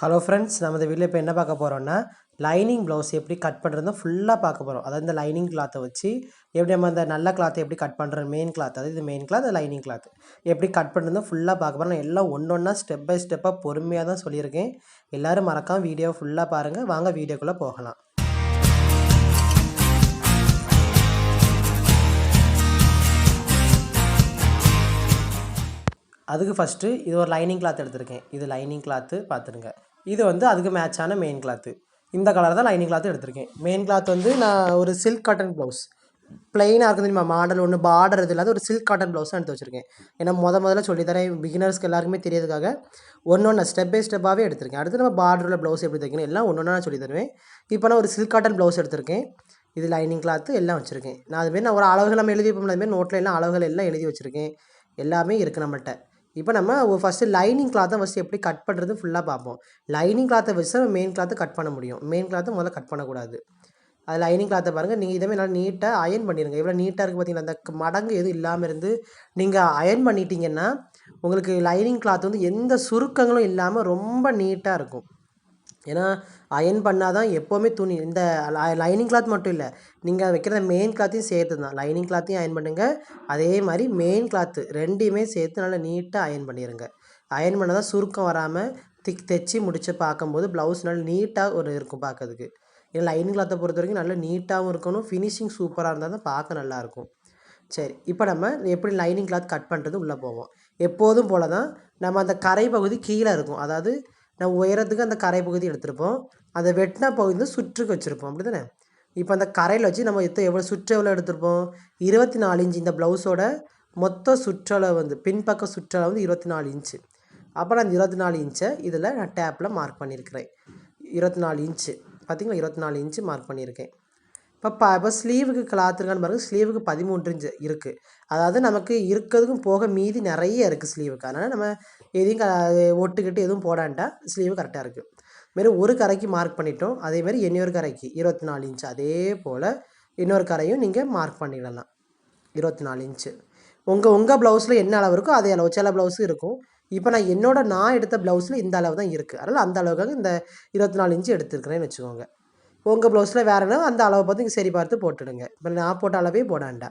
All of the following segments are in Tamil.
ஹலோ ஃப்ரெண்ட்ஸ் நம்ம இந்த இப்போ என்ன பார்க்க போகிறோம்னா லைனிங் ப்ளவுஸ் எப்படி கட் பண்ணுறது ஃபுல்லாக பார்க்க போகிறோம் அதாவது இந்த லைனிங் கிளாத்தை வச்சு எப்படி நம்ம அந்த நல்ல கிளாத்தை எப்படி கட் பண்ணுற மெயின் கிளாத் அதாவது இது மெயின் கிளாத் லைனிங் கிளாத் எப்படி கட் பண்ணுறது ஃபுல்லாக பார்க்க போகிறோம் நான் எல்லாம் ஒன்று ஒன்றா ஸ்டெப் பை ஸ்டெப்பாக பொறுமையாக தான் சொல்லியிருக்கேன். எல்லோரும் மறக்காம வீடியோ ஃபுல்லாக பாருங்கள் வாங்க வீடியோக்குள்ளே போகலாம். அதுக்கு ஃபஸ்ட்டு இது ஒரு லைனிங் கிளாத் எடுத்திருக்கேன். இது லைனிங் கிளாத்து பார்த்துருங்க இது வந்து அதுக்கு மேட்சான மெயின் கிளாத்து இந்த கலர் தான் லைனிங் கிளாத் எடுத்திருக்கேன். மெயின் கிளாத் வந்து நான் ஒரு சில்க் காட்டன் ப்ளவுஸ் பிளெயினாக இருக்குது தெரியுமா? மாடல் ஒன்று பார்டர் இது இல்லாத ஒரு சில்க் காட்டன் ப்ளவுஸ் எடுத்து வச்சுருக்கேன். ஏன்னா முத முதல்ல சொல்லித்தரேன் பிகினர்ஸ்க்கு எல்லாருக்குமே தெரியறதுக்காக ஒன்று ஒன்று ஸ்டெப் பை ஸ்டெப்பாகவே எடுத்திருக்கேன். அடுத்து நம்ம பார்டரில் ப்ளவுஸ் எப்படி தைக்கணும் எல்லாம் ஒன்று ஒன்றா நான் சொல்லி தருவேன் இப்போ நான் ஒரு சில்க் காட்டன் ப்ளவுஸ் எடுத்திருக்கேன். இது லைனிங் கிளாத்து எல்லாம் வச்சுருக்கேன். நான் அதுமாரி நான் ஒரு அளவுகள் நம்ம எழுதி வைப்போம் அதுமாரி நோட்டில் எல்லாம் அளவுகள் எல்லாம் எழுதி வச்சுருக்கேன். எல்லாமே இருக்குது நம்மகிட்ட இப்போ நம்ம ஃபஸ்ட்டு லைனிங் கிளாத்தை ஃபஸ்ட்டு எப்படி கட் பண்ணுறது ஃபுல்லாக பார்ப்போம். லைனிங் கிளாத்தை வச்சு நம்ம மெயின் கிளாத்தை கட் பண்ண முடியும். மெயின் கிளாத்தை முதல்ல கட் பண்ணக்கூடாது. அது லைனிங் கிளாத்தை பாருங்கள் நீங்கள் இதே நல்லா நீட்டாக அயன் பண்ணிடுங்க எவ்வளோ நீட்டாக இருக்குது பார்த்தீங்களா? அந்த மடங்கு எதுவும் இல்லாமல் இருந்து நீங்கள் அயன் பண்ணிட்டீங்கன்னா உங்களுக்கு லைனிங் கிளாத் வந்து எந்த சுருக்கங்களும் இல்லாமல் ரொம்ப நீட்டாக இருக்கும். ஏன்னா அயன் பண்ணால் தான் எப்போவுமே துணி இந்த லைனிங் கிளாத் மட்டும் இல்லை நீங்கள் வைக்கிற மெயின் கிளாத்தையும் சேர்த்து தான் லைனிங் கிளாத்தையும் அயன் பண்ணுங்கள் அதே மாதிரி மெயின் கிளாத்து ரெண்டையுமே சேர்த்து நல்லா நீட்டாக அயன் பண்ணிடுங்க அயன் பண்ணால் தான் சுருக்கம் வராமல் திக் தைச்சி முடிச்சு பார்க்கும்போது ப்ளவுஸ் நல்லா நீட்டாக ஒரு இருக்கும் பார்க்கறதுக்கு. ஏன்னா லைனிங் கிளாத்தை பொறுத்த வரைக்கும் நல்லா நீட்டாகவும் இருக்கணும். ஃபினிஷிங் சூப்பராக இருந்தால் தான் பார்க்க நல்லாயிருக்கும் சரி இப்போ நம்ம எப்படி லைனிங் கிளாத் கட் பண்ணுறது உள்ளே போவோம். எப்போதும் போல தான் நம்ம அந்த கரை பகுதி கீழே இருக்கும். அதாவது நம்ம உயரத்துக்கு அந்த கரை பகுதி எடுத்திருப்போம். அந்த வெட்டின பகுதி வந்து சுற்றுக்கு வச்சுருப்போம். அப்படி தானே இப்போ அந்த கரையில் வச்சு நம்ம எத்த எவ்வளோ சுற்று எவ்வளோ எடுத்திருப்போம்? இருபத்தி நாலு இன்ச்சு. இந்த ப்ளவுஸோட மொத்த சுற்றளவு வந்து பின்பக்க சுற்றளவு வந்து இருபத்தி நாலு இன்ச்சு. அப்போ நான் இந்த இருபத்தி நாலு இன்ச்சை இதில் நான் டேப்பில் மார்க் பண்ணியிருக்கிறேன். இருபத்தி நாலு இன்ச்சு. பார்த்திங்களா இருபத்தி நாலு இன்ச்சு மார்க் பண்ணியிருக்கேன். இப்போ ப இப்போ ஸ்லீவுக்கு கிளாத் இருக்கான்னு பாருங்கள் ஸ்லீவுக்கு பதிமூன்று இன்ச்சு இருக்குது அதாவது நமக்கு இருக்கிறதுக்கும் போக மீதி நிறைய இருக்குது ஸ்லீவுக்கு அதனால் நம்ம எதையும் க ஒட்டுக்கிட்டு எதுவும் போடாண்டா ஸ்லீவு கரெக்டாக இருக்குது மாரி ஒரு கரைக்கு மார்க் பண்ணிட்டோம். அதேமாதிரி இன்னொரு கரைக்கு இருபத்தி நாலு இன்ச்சு அதே போல் இன்னொரு கரையும் நீங்கள் மார்க் பண்ணிடலாம். இருபத்தி நாலு இன்ச்சு உங்கள் உங்கள் ப்ளவுஸில் என்ன அளவு இருக்கோ அதே அளவு. சில ப்ளவுஸும் இருக்கும். இப்போ நான் என்னோட நான் எடுத்த ப்ளவுஸில் இந்த அளவு தான் இருக்குது அதனால் அந்த அளவுக்காக இந்த இருபத்தி நாலு இன்ச்சு எடுத்துருக்கிறேன்னு வச்சுக்கோங்க. உங்கள் ப்ளவுஸில் வேறு என்ன? அந்த அளவை பார்த்து இங்கே சரி பார்த்து போட்டுடுங்க. இப்போ நான் போட்ட அளவே போடாண்டா.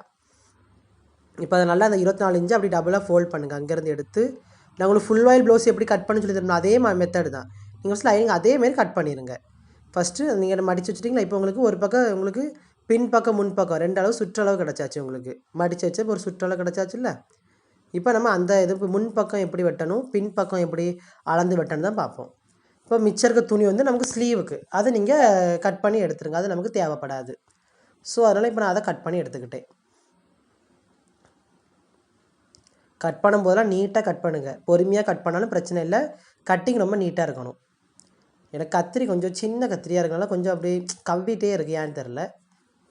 இப்போ அதை நல்லா அந்த இருபத்தி நாலு இன்ச்சு அப்படி டபுளாக ஃபோல்ட் பண்ணுங்கள் அங்கேருந்து எடுத்து நான் உங்களுக்கு ஃபுல் ஆயில் ப்ளவுஸ் எப்படி கட் பண்ணி சொல்லி தரணும் அதே மெத்தட் தான். நீங்கள் ஃபஸ்ட் லைனிங் அதே மாதிரி கட் பண்ணிடுங்க ஃபஸ்ட்டு நீங்கள் மடித்து வச்சுட்டிங்களா இப்போ உங்களுக்கு ஒரு பக்கம் உங்களுக்கு பின் பக்கம் முன் பக்கம் ரெண்டு அளவு சுற்றளவு கிடச்சாச்சு உங்களுக்கு. மடித்து வச்ச ஒரு சுற்றளவு கிடச்சாச்சுல்ல? இப்போ நம்ம அந்த இது முன் பக்கம் எப்படி வெட்டணும் பின் பக்கம் எப்படி அளந்து வெட்டணும் தான் பார்ப்போம். இப்போ மிச்சம் இருக்க துணி வந்து நமக்கு ஸ்லீவுக்கு அதை நீங்கள் கட் பண்ணி எடுத்துருங்க. அது நமக்கு தேவைப்படாது. ஸோ அதனால் இப்போ நான் அதை கட் பண்ணி எடுத்துக்கிட்டேன். கட் பண்ணும்போதெல்லாம் நீட்டாக கட் பண்ணுங்கள் பொறுமையாக கட் பண்ணாலும் பிரச்சனை இல்லை. கட்டிங் ரொம்ப நீட்டாக இருக்கணும். எனக்கு கத்திரி கொஞ்சம் சின்ன கத்திரியாக இருக்கனால கொஞ்சம் அப்படி கவ்விட்டே இருக்கு. ஏன்னு தெரில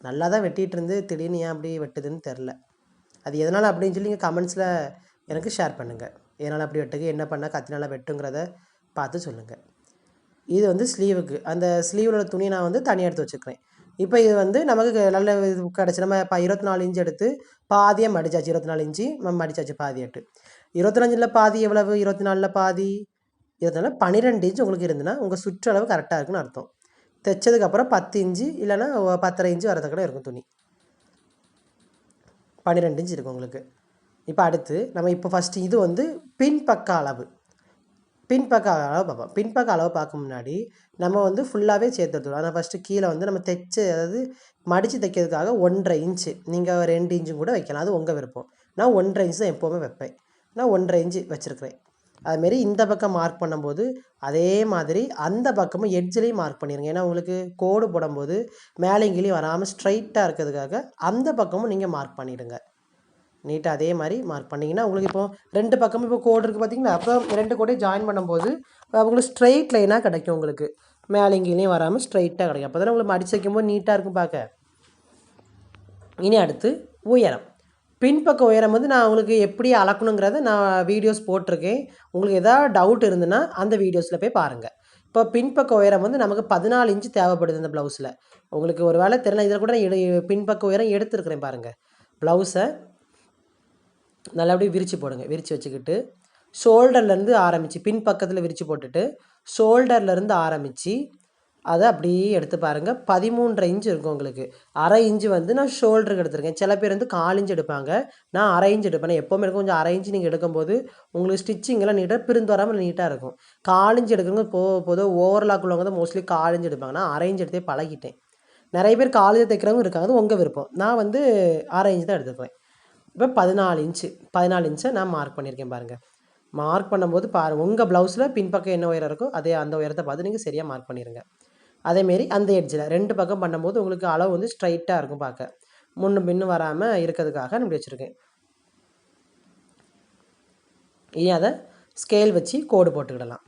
நல்லா தான் வெட்டிகிட்டு இருந்து திடீர்னு ஏன் அப்படி வெட்டுதுன்னு தெரில அது எதனால் அப்படின்னு சொல்லி நீங்கள் கமெண்ட்ஸில் எனக்கு ஷேர் பண்ணுங்கள் எதனால் அப்படி வெட்டுக்கு என்ன பண்ணால் கத்தினால வெட்டுங்கிறத பார்த்து சொல்லுங்கள் இது வந்து ஸ்லீவுக்கு அந்த ஸ்லீவில் உள்ள துணியை நான் வந்து தனியாக எடுத்து வச்சுக்கிறேன். இப்போ இது வந்து நமக்கு நல்ல இது கிடச்சி நம்ம இப்போ இருபத்தி நாலு இன்ச்சு எடுத்து பாதியாக மடிச்சாச்சு இருபத்தி நாலு இன்ச்சு நம்ம மடிச்சாச்சு பாதி எட்டு. இருபத்தஞ்சில் பாதி எவ்வளவு? இருபத்தி நாலில் பாதி? இருபத்தி நாலில் பன்னிரெண்டு இன்ச்சு உங்களுக்கு இருந்துன்னா உங்கள் சுற்றளவு கரெக்டாக இருக்குன்னு அர்த்தம். தைச்சதுக்கப்புறம் பத்து இன்ச்சு இல்லைன்னா பத்தரை இன்ச்சு வரது கூட இருக்கும் துணி. பன்னிரெண்டு இன்ச்சு இருக்கும் உங்களுக்கு. இப்போ அடுத்து நம்ம இப்போ ஃபஸ்ட்டு இது வந்து பின்பக்க அளவு. பின்பக்க அளவு பார்ப்போம். பின்பக்க அளவு பார்க்க முன்னாடி நம்ம வந்து ஃபுல்லாகவே சேர்த்து எடுத்துக்கலாம் ஆனால் ஃபஸ்ட்டு கீழே வந்து நம்ம தைச்சு அதாவது மடித்து தைக்கிறதுக்காக ஒன்றரை இன்ச்சு நீங்கள் ரெண்டு இன்ச்சும் கூட வைக்கலாம். அது உங்கள் விருப்பம். நான் ஒன்றரை இன்ச்சு தான் எப்போவுமே வைப்பேன். நான் ஒன்றரை இன்ச்சு வச்சுருக்கிறேன். அதுமாரி இந்த பக்கம் மார்க் பண்ணும்போது அதே மாதிரி அந்த பக்கமும் எட்ஜ்லேயும் மார்க் பண்ணிடுங்க ஏன்னா உங்களுக்கு கோடு போடும்போது மேலேயும் கீழே வராமல் ஸ்ட்ரைட்டாக இருக்கிறதுக்காக அந்த பக்கமும் நீங்கள் மார்க் பண்ணிவிடுங்க நீட்டாக அதே மாதிரி மார்க் பண்ணிங்கன்னா உங்களுக்கு இப்போ ரெண்டு பக்கமும் இப்போ கோடு இருக்குது பார்த்திங்களா அப்போ ரெண்டு கோடையும் ஜாயின் பண்ணும்போது உங்களுக்கு ஸ்ட்ரைட் லைனாக கிடைக்கும் உங்களுக்கு. மேலே வராமல் ஸ்ட்ரைட்டாக கிடைக்கும். அப்போ தானே உங்களுக்கு மடிச்சு வைக்கும்போது நீட்டாக இருக்கும் பார்க்க. இனி அடுத்து உயரம். பின்பக்க உயரம் வந்து நான் உங்களுக்கு எப்படி அளக்கணுங்கிறத நான் வீடியோஸ் போட்டிருக்கேன். உங்களுக்கு எதாவது டவுட் இருந்துன்னா அந்த வீடியோஸில் போய் பாருங்கள் இப்போ பின்பக்க உயரம் வந்து நமக்கு பதினாலு இன்ச்சு தேவைப்படுது இந்த ப்ளவுஸில் உங்களுக்கு ஒரு வேளை தெரியல இதில் கூட நான் எடு- பின்பக்க உயரம் எடுத்துருக்குறேன் பாருங்கள் ப்ளவுஸை நல்லபடியாக விரித்து போடுங்க. விரித்து வச்சுக்கிட்டு ஷோல்டர்லேருந்து ஆரம்பித்து பின் பக்கத்தில் விரித்து போட்டுட்டு ஷோல்டர்லேருந்து ஆரம்பித்து அதை அப்படியே எடுத்து பாருங்கள் பதிமூன்றரை இன்ச்சு இருக்கும் உங்களுக்கு. அரை இன்ச்சு வந்து நான் ஷோல்டருக்கு எடுத்துருக்கேன். சில பேர் வந்து கால் இன்ச்சு எடுப்பாங்க. நான் அரை இன்ச்சு எடுப்பேன். எப்போவுமே இருக்கும் கொஞ்சம் அரை இன்ச்சு நீங்கள் எடுக்கும்போது உங்களுக்கு ஸ்டிச்சிங்கெல்லாம் நீட்டாக பிரிந்து வராமல் நீட்டாக இருக்கும். கால் இன்ச்சு எடுக்கிறவங்க போ போதும் ஓவர்லாக் உள்ளவங்க தான் மோஸ்ட்லி கால் இன்ச்சு எடுப்பாங்க. நான் அரை இன்ச்சு எடுத்தே பழகிட்டேன். நிறைய பேர் காலேஜ் தைக்கிறவங்க இருக்காங்க. அது உங்கள் விருப்பம். நான் வந்து அரை இன்ச்சு தான் எடுத்துக்குவேன். இப்போ பதினாலு இன்ச்சு பதினாலு இன்ச்சை நான் மார்க் பண்ணியிருக்கேன் பாருங்கள் மார்க் பண்ணும்போது பாரு உங்கள் ப்ளவுஸில் பின்பக்கம் என்ன உயரம் இருக்கோ அதே அந்த உயரத்தை பார்த்து நீங்கள் சரியாக மார்க் பண்ணிடுங்க அதேமாரி அந்த எட்ஜில் ரெண்டு பக்கம் பண்ணும்போது உங்களுக்கு அளவு வந்து ஸ்ட்ரைட்டாக இருக்கும் பார்க்க. முன்னு பின்னு வராமல் இருக்கிறதுக்காக நான் இப்படி வச்சுருக்கேன். இனி அதை ஸ்கேல் வச்சு கோடு போட்டுக்கிடலாம்.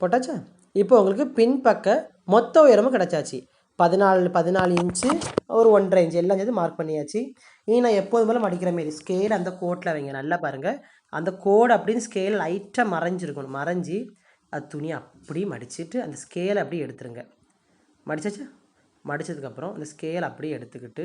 போட்டாச்சா? இப்போ உங்களுக்கு பின்பக்க மொத்த உயரமும் கிடச்சாச்சு. பதினாலு பதினாலு இன்ச்சு ஒரு ஒன்றரை இன்ச்சு எல்லாம் சேர்த்து மார்க் பண்ணியாச்சு. இனி நான் எப்போது போல் மடிக்கிற மாரி ஸ்கேல் அந்த கோட்டில் வைங்க நல்லா பாருங்கள் அந்த கோடு அப்படின்னு ஸ்கேல் லைட்டாக மறைஞ்சிருக்கணும். மறைஞ்சி அது துணி அப்படியே மடிச்சுட்டு அந்த ஸ்கேலை அப்படியே எடுத்துருங்க. மடிச்சாச்சா? மடித்ததுக்கப்புறம் அந்த ஸ்கேல் அப்படியே எடுத்துக்கிட்டு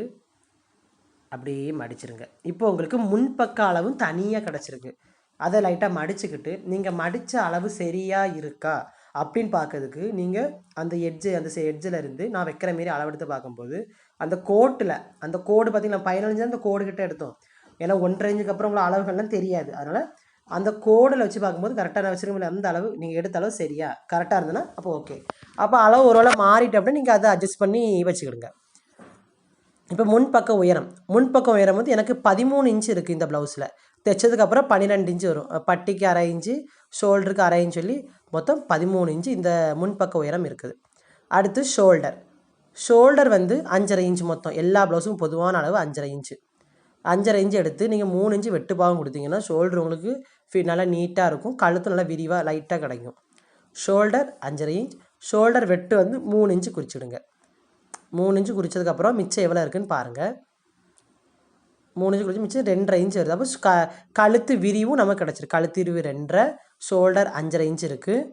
அப்படியே மடிச்சிருங்க. இப்போ உங்களுக்கு முன்பக்க அளவும் தனியாக கிடச்சிருக்கு. அதை லைட்டாக மடிச்சுக்கிட்டு நீங்கள் மடித்த அளவு சரியாக இருக்கா? அப்படின்னு பார்க்கறதுக்கு நீங்கள் அந்த எட்ஜு அந்த எட்ஜில் இருந்து நான் வைக்கிற மாரி அளவெடுத்து பார்க்கும்போது அந்த கோட்டில் அந்த கோடு பார்த்திங்கன்னா பதினஞ்சு அந்த கோடு கிட்ட எடுத்தோம். ஏன்னா ஒன்றரை இஞ்சுக்கு அப்புறம் உங்களை அளவுகள்லாம் தெரியாது. அதனால் அந்த கோடில் வச்சு பார்க்கும்போது கரெக்டாக நான் வச்சுருக்கோம் அந்த அளவு நீங்கள் எடுத்த அளவு சரியா கரெக்டாக இருந்ததுன்னா அப்போ ஓகே அப்போ அளவு ஒரு வேளை மாறிட்டு அப்படின்னா நீங்கள் அதை அட்ஜஸ்ட் பண்ணி வச்சுக்கிடுங்க. இப்போ முன்பக்க உயரம். முன்பக்க உயரம் வந்து எனக்கு பதிமூணு இன்ச்சு இருக்குது இந்த ப்ளவுஸில் தைச்சதுக்கப்புறம் பன்னிரெண்டு இன்ச்சு வரும். பட்டிக்கு அரை இன்ச்சு ஷோல்டருக்கு அரை இன்ச்சு சொல்லி மொத்தம் பதிமூணு இன்ச்சு இந்த முன்பக்க உயரம் இருக்குது. அடுத்து ஷோல்டர் ஷோல்டர் வந்து அஞ்சரை இன்ச்சு மொத்தம். எல்லா ப்ளவுஸும் பொதுவான அளவு அஞ்சரை இன்ச்சு. அஞ்சரை இன்ச்சு எடுத்து நீங்கள் மூணு இன்ச்சு வெட்டு பாகம் கொடுத்தீங்கன்னா ஷோல்டர் உங்களுக்கு ஃபி நல்லா நீட்டாக இருக்கும். கழுத்து நல்லா விரிவாக லைட்டாக கிடைக்கும். ஷோல்டர் அஞ்சரை இன்ச் ஷோல்டர் வெட்டு வந்து மூணு இன்ச்சு குறிச்சிடுங்க. மூணு இன்ச்சு குறிச்சதுக்கப்புறம் மிச்சம் எவ்வளோ இருக்குன்னு பாருங்கள் மூணு இன்ச்சு குறித்து மிச்சம் ரெண்டரை இன்ச் வருது. அப்போ க கழுத்து விரிவும் நமக்கு கிடச்சிருக்கு கழுத்து விரிவு ரெண்டரை ஷோல்டர் அஞ்சரை இன்ச் இருக்குது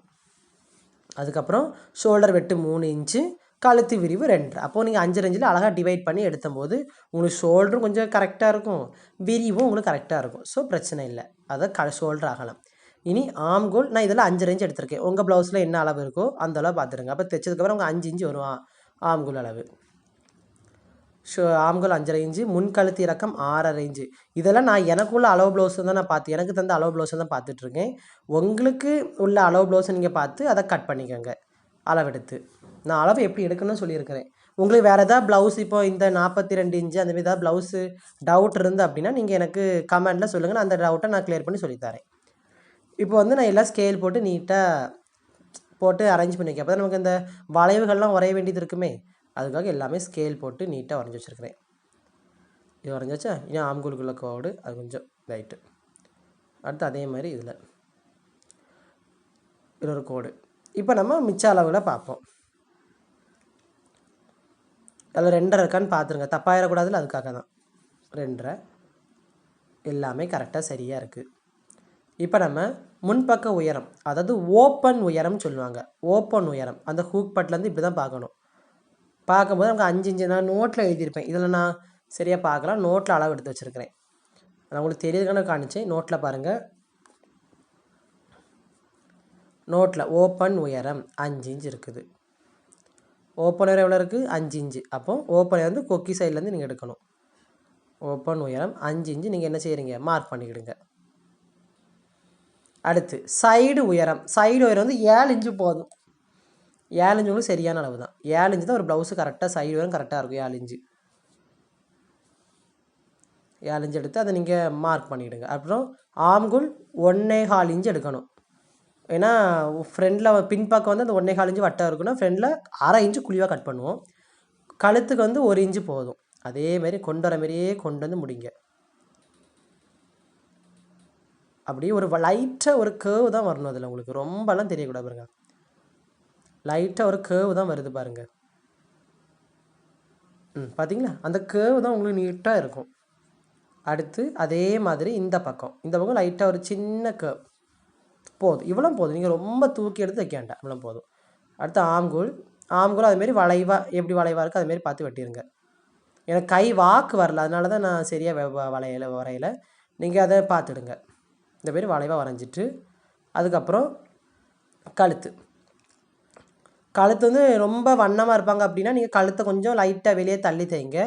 அதுக்கப்புறம் ஷோல்டர் வெட்டு மூணு இன்ச்சு கழுத்து விரிவு ரெண்டு. அப்போது நீங்கள் அஞ்சு ரேஞ்சில் அழகாக டிவைட் பண்ணி எடுத்தபோது உங்களுக்கு ஷோல்டரும் கொஞ்சம் கரெக்டாக இருக்கும். விரிவும் உங்களுக்கு கரெக்டாக இருக்கும். ஸோ பிரச்சனை இல்லை. அதை க ஷோல்டர் ஆகலாம். இனி ஆம்கோல் நான் இதில் அஞ்சு ரேஞ்ச் எடுத்திருக்கேன். உங்கள் ப்ளவுஸில் என்ன அளவு இருக்கோ அந்த அளவு பார்த்துருங்க அப்போ தைச்சதுக்கப்புறம் உங்கள் அஞ்சு இன்ச்சு வரும் ஆம்கோல் அளவு. ஷோ ஆம்கோல் அஞ்சரை இன்ச்சு முன்கழுத்து இறக்கம் ஆறரை இன்ச்சு. இதெல்லாம் நான் எனக்குள்ள அளவு ப்ளவுஸ் தான் நான் பார்த்து எனக்கு தந்த அளவு ப்ளவுஸை தான் பார்த்துட்ருக்கேன். உங்களுக்கு உள்ள அளவு ப்ளவுஸை நீங்கள் பார்த்து அதை கட் பண்ணிக்கோங்க. அளவெடுத்து. நான் அளவு எப்படி எடுக்கணும்னு சொல்லியிருக்கிறேன். உங்களுக்கு வேறு எதாவது ப்ளவுஸ் இப்போ இந்த நாற்பத்தி ரெண்டு இன்ச்சு அந்த மாதிரி ஏதாவது ப்ளவுஸு டவுட் இருந்து அப்படின்னா நீங்கள் எனக்கு கமெண்டில் சொல்லுங்கள் நான் அந்த டவுட்டை நான் க்ளியர் பண்ணி சொல்லித்தரேன். இப்போ வந்து நான் எல்லாம் ஸ்கேல் போட்டு நீட்டாக போட்டு அரேஞ்ச் பண்ணி வைக்க அப்போ நமக்கு இந்த வளைவுகள்லாம் வரைய வேண்டியது இருக்குமே. அதுக்காக எல்லாமே ஸ்கேல் போட்டு நீட்டாக வரைஞ்சி வச்சுருக்கிறேன். இது வரைஞ்சாச்சா இனி ஆம்கூலுக்குள்ள கோடு அது கொஞ்சம் லைட்டு அடுத்து அதே மாதிரி இதில். இன்னொரு கோடு. இப்போ நம்ம மிச்ச அளவில் பார்ப்போம். அதில் ரெண்டரை இருக்கான்னு பார்த்துருங்க. தப்பாயிடக்கூடாதுல அதுக்காக தான். ரெண்டரை. எல்லாமே கரெக்டாக சரியாக இருக்குது இப்போ நம்ம முன்பக்க உயரம் அதாவது ஓப்பன் உயரம் சொல்லுவாங்க. ஓப்பன் உயரம். அந்த ஹூக் பட்லேருந்து இப்படி தான் பார்க்கணும். பார்க்கும்போது நமக்கு அஞ்சு இஞ்சு நான் நோட்டில் எழுதியிருப்பேன். இதில் நான் சரியாக பார்க்கலாம். நோட்டில் அளவு எடுத்து வச்சுருக்கிறேன். நான் உங்களுக்கு தெரியுதுக்கான காணிச்சேன் நோட்டில் பாருங்கள் நோட்டில் ஓப்பன் உயரம் அஞ்சு இன்ச் இருக்குது. ஓப்பன் உயரம் எவ்வளோ இருக்குது? அஞ்சு இன்ச்சு. அப்போ ஓப்பன் வந்து கொக்கி சைட்லேருந்து நீங்கள் எடுக்கணும். ஓப்பன் உயரம் அஞ்சு இன்ச்சு. நீங்கள் என்ன செய்கிறீங்க மார்க் பண்ணிக்கிடுங்க. அடுத்து சைடு உயரம். சைடு உயரம் வந்து ஏழு இன்ச்சு போதும். ஏழு இஞ்சு உங்களுக்கு சரியான அளவு தான் ஏழு இஞ்சு தான் ஒரு ப்ளவுஸு கரெக்டாக சைடு வரும் கரெக்டாக இருக்கும் ஏழு இஞ்சு ஏழு இஞ்சு எடுத்து அதை நீங்கள் மார்க் பண்ணிவிடுங்க அப்புறம் ஆம்குள் ஒன்னே கால் இஞ்சு எடுக்கணும். ஏன்னா ஃப்ரெண்டில் பின்பக்கம் வந்து அந்த ஒன்றே கால் இஞ்சு வட்டம் இருக்குன்னா ஃப்ரெண்டில் அரை இஞ்சு குழிவாக கட் பண்ணுவோம். கழுத்துக்கு வந்து ஒரு இஞ்சு போதும். அதேமாரி கொண்டு வர மாதிரியே கொண்டு வந்து முடிங்க. அப்படியே ஒரு லைட்டாக ஒரு கேர்வ் தான் வரணும் அதில் உங்களுக்கு. ரொம்பலாம் தெரியக்கூடாது பாருங்க. லைட்டாக ஒரு கேர்வ் தான் வருது பாருங்கள் ம் பார்த்தீங்களா அந்த கேர்வ் தான் உங்களுக்கு நீட்டாக இருக்கும். அடுத்து அதே மாதிரி இந்த பக்கம். இந்த பக்கம் லைட்டாக ஒரு சின்ன கேர்வ் போதும். இவ்வளோ போதும். நீங்கள் ரொம்ப தூக்கி எடுத்து வைக்க வேண்டாம். இவ்வளோ போதும். அடுத்து ஆம்கூழ் ஆம்கூழ் அதுமாரி வளைவாக எப்படி வளைவாக இருக்கோ அதுமாரி பார்த்து வெட்டிடுங்க எனக்கு கை வாக்கு வரல. அதனால தான் நான் சரியாக வளையல வரையலை. நீங்கள் அதை பார்த்துடுங்க. இந்த மாரி வளைவாக வரைஞ்சிட்டு அதுக்கப்புறம் கழுத்து. கழுத்து வந்து ரொம்ப வண்ணமாக இருப்பாங்க அப்படின்னா நீங்கள் கழுத்தை கொஞ்சம் லைட்டாக வெளியே தள்ளி தைங்க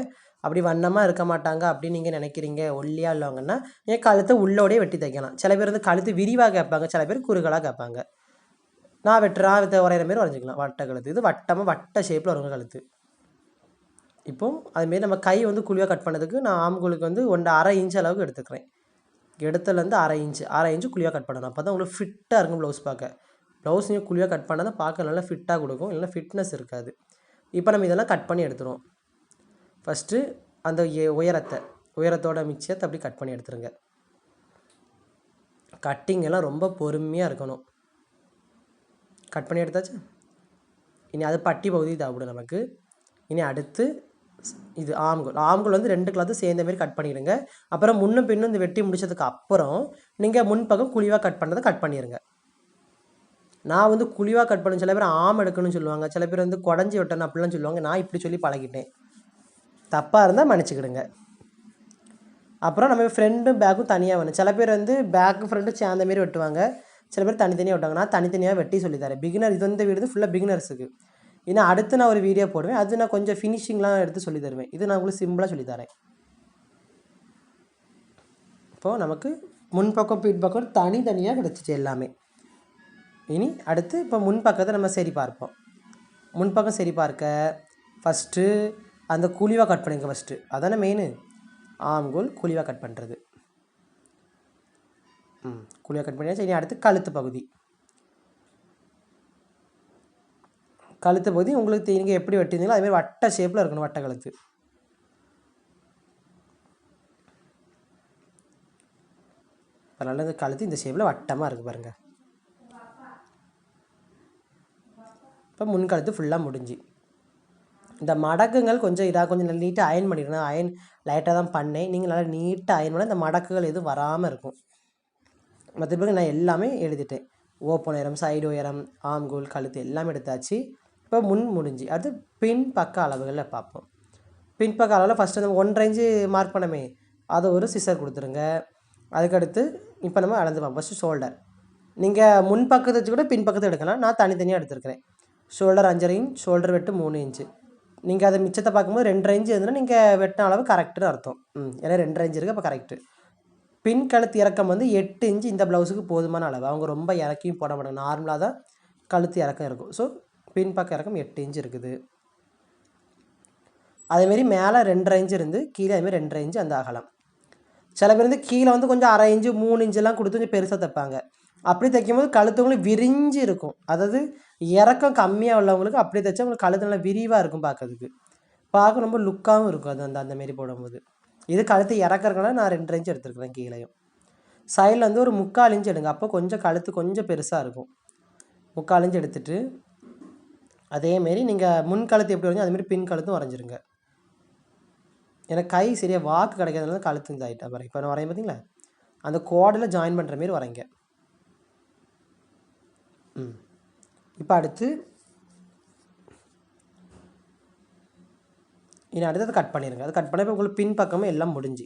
அப்படி வண்ணமாக இருக்க மாட்டாங்க அப்படின்னு நீங்கள் நினைக்கிறீங்க ஒல்லியாக உள்ளவங்கன்னா நீங்கள் கழுத்தை உள்ளோடே வெட்டி தைக்கலாம் சில பேர் வந்து கழுத்து விரிவாக கேட்பாங்க சில பேர் குறுகலாக கேட்பாங்க. நான் வெட்டுறா வித்த உரையிற மாரி வரைஞ்சிக்கலாம். வட்ட கழுத்து. இது வட்டமாக வட்ட ஷேப்பில் வருங்க கழுத்து. இப்போ அதுமாரி நம்ம கை வந்து குழியாக கட் பண்ணதுக்கு நான் ஆம்கோலுக்கு வந்து ஒன்று அரை இன்ச் அளவுக்கு எடுத்துக்கிறேன். இடத்துலேருந்து அரை இன்ச்சு அரை இன்ச்சு குழியாக கட் பண்ணணும். அப்போ தான் உங்களுக்கு ஃபிட்டாக இருக்கும் ப்ளவுஸ் பார்க்க. ப்ளவுஸையும் குழியாக கட் பண்ணால் தான் பார்க்க நல்லா ஃபிட்டாக கொடுக்கும். இல்லைனா ஃபிட்னஸ் இருக்காது. இப்போ நம்ம இதெல்லாம் கட் பண்ணி எடுத்துருவோம். ஃபஸ்ட்டு அந்த எ- உயரத்தை உயரத்தோட மிச்சத்தை அப்படி கட் பண்ணி எடுத்துருங்க. கட்டிங் எல்லாம் ரொம்ப பொறுமையாக இருக்கணும். கட் பண்ணி எடுத்தாச்சு? இனி அது பட்டி பகுதி தேவைப்படும் நமக்கு. இனி அடுத்து இது ஆம்கோல். ஆம்கோல் வந்து ரெண்டு கிளாத்தும் சேர்ந்த மாதிரி கட் பண்ணிடுங்க. அப்புறம் முன்னும் பின்னும் இந்த வெட்டி முடிச்சதுக்கு அப்புறம் நீங்கள் முன்பக்கம் குழிவாக கட் பண்ணதை கட் பண்ணிடுங்க நான் வந்து குழிவாக கட் பண்ண சில பேர் ஆம் எடுக்கணும்னு சொல்லுவாங்க. சில பேர் வந்து குடஞ்சி வெட்டணும் அப்படிலாம் சொல்லுவாங்க. நான் இப்படி சொல்லி பழகிட்டேன். தப்பாக இருந்தால் மன்னிச்சுக்கிடுங்க. அப்புறம் நம்ம ஃப்ரெண்டும் பேக்கும் தனியாக வேணும். சில பேர் வந்து பேக்கு ஃப்ரெண்டும் சேர்ந்த மாரி வெட்டுவாங்க. சில பேர் தனித்தனியாக வெட்டுவாங்க நான் தனித்தனியாக வெட்டி சொல்லித்தரேன் பிகினர் இது வந்து வீடு ஃபுல்லாக பிகினர்ஸுக்கு ஏன்னா அடுத்து நான் ஒரு வீடியோ போடுவேன். அது நான் கொஞ்சம் ஃபினிஷிங்லாம் எடுத்து சொல்லி தருவேன். இது நான் உங்களுக்கு சிம்பிளாக சொல்லித்தரேன் இப்போது நமக்கு முன்பக்கம் பின்பக்கம் தனித்தனியாக கிடச்சிச்சு எல்லாமே. இனி அடுத்து இப்போ முன்பக்கத்தை நம்ம சரி பார்ப்போம். முன்பக்கம் சரி பார்க்க ஃபஸ்ட்டு அந்த குழிவாக கட் பண்ணிங்க ஃபஸ்ட்டு அதானே மெயின் ஆம்கோல் குழிவாக கட் பண்ணுறது ம் குழிவாக கட் பண்ணியாச்சு. இனி அடுத்து கழுத்து பகுதி. கழுத்து பகுதி உங்களுக்கு நீங்கள் எப்படி வெட்டியிருந்தீங்களோ அதுமாதிரி வட்ட ஷேப்பில் இருக்கணும் வட்ட கழுத்து. அதனால் இந்த கழுத்து இந்த ஷேப்பில் வட்டமாக இருக்குது பாருங்கள் இப்போ முன்கழுத்து ஃபுல்லாக முடிஞ்சு. இந்த மடக்குங்கள் கொஞ்சம் இதாக கொஞ்சம் நல்லா நீட்டாக அயன் பண்ணிடணும் அயன் லைட்டாக தான் பண்ணேன். நீங்கள் நல்லா நீட்டாக அயன் பண்ணால் இந்த மடக்குகள் எதுவும் வராமல் இருக்கும். மற்றபடி நான் எல்லாமே எழுதிட்டேன். ஓப்பன் உயரம் சைடு உயரம் ஆம்கோல் கழுத்து எல்லாமே எடுத்தாச்சு. இப்போ முன் முடிஞ்சு. அடுத்து பின் பக்க அளவுகளில் பார்ப்போம். பின் பக்க அளவில் ஃபஸ்ட்டு நம்ம ஒன்றரை இன்ச்சு மார்க் பண்ணமே. அதை ஒரு சிசர் கொடுத்துருங்க. அதுக்கடுத்து இப்போ நம்ம அளந்து பார்ப்போம். ஃபஸ்ட்டு ஷோல்டர் நீங்கள் முன் பக்கத்தை வச்சு கூட பின் பக்கத்தை எடுக்கலாம். நான் தனித்தனியாக எடுத்துருக்கிறேன். ஷோல்டர் அஞ்சரை இன்ச் ஷோல்டர் வெட்டு மூணு இன்ச்சு நீங்கள் அதை மிச்சத்தை பார்க்கும்போது ரெண்டரை இன்ச்சு இருந்ததுன்னா நீங்கள் வெட்டின அளவு கரெக்டுன்னு அர்த்தம். ம் ஏன்னா ரெண்டரை இன்ச்சு இருக்குது அப்போ கரெக்டு பின் கழுத்து இறக்கம் வந்து எட்டு இன்ச்சு இந்த ப்ளவுஸுக்கு போதுமான அளவு. அவங்க ரொம்ப இறக்கியும் போட மாட்டாங்க. நார்மலாக தான் கழுத்து இறக்கம் இருக்கும். ஸோ பின் பக்கம் இறக்கம் எட்டு இன்ச்சு இருக்குது. அதேமாரி மேலே ரெண்டரை இன்ச்சு இருந்து கீழே அதுமாரி ரெண்டரை இன்ச்சு அந்த அகலம். சில பேர் வந்து கீழே வந்து கொஞ்சம் அரை இன்ச்சு மூணு இன்ச்செல்லாம் கொடுத்து கொஞ்சம் பெருசாக தைப்பாங்க. அப்படி தைக்கும்போது கழுத்து உங்களுக்கு விரிஞ்சு இருக்கும். அதாவது இறக்கம் கம்மியாக உள்ளவங்களுக்கு அப்படி தைச்சா உங்களுக்கு கழுத்து நல்லா விரிவாக இருக்கும் பார்க்கறதுக்கு. பார்க்க ரொம்ப லுக்காகவும் இருக்கும். அது அந்த அந்த மாரி போடும்போது. இது கழுத்து இறக்குறதுனால நான் ரெண்டரை இன்ச்சு எடுத்துருக்குறேன் கீழேயும். சைடில் வந்து ஒரு முக்கால் இன்ச்சு எடுங்க. அப்போ கொஞ்சம் கழுத்து கொஞ்சம் பெருசாக இருக்கும். முக்கால் இன்ச்சு எடுத்துட்டு அதேமாரி நீங்கள் முன் கழுத்து எப்படி வரைஞ்சோ அதுமாரி பின் கழுத்தும் வரைஞ்சிருங்க எனக்கு கை சரியாக வாக்கு கிடைக்காதனால கழுத்து இந்த பாருங்க இப்போ நான் வரையும் பார்த்தீங்களா? அந்த கோடில் ஜாயின் பண்ணுற மாரி வரைங்க ம். இப்போ அடுத்து இனி அடுத்தது கட் பண்ணிடுங்க அது கட் பண்ணப்போ உங்களுக்கு பின் பக்கமும் எல்லாம் முடிஞ்சு.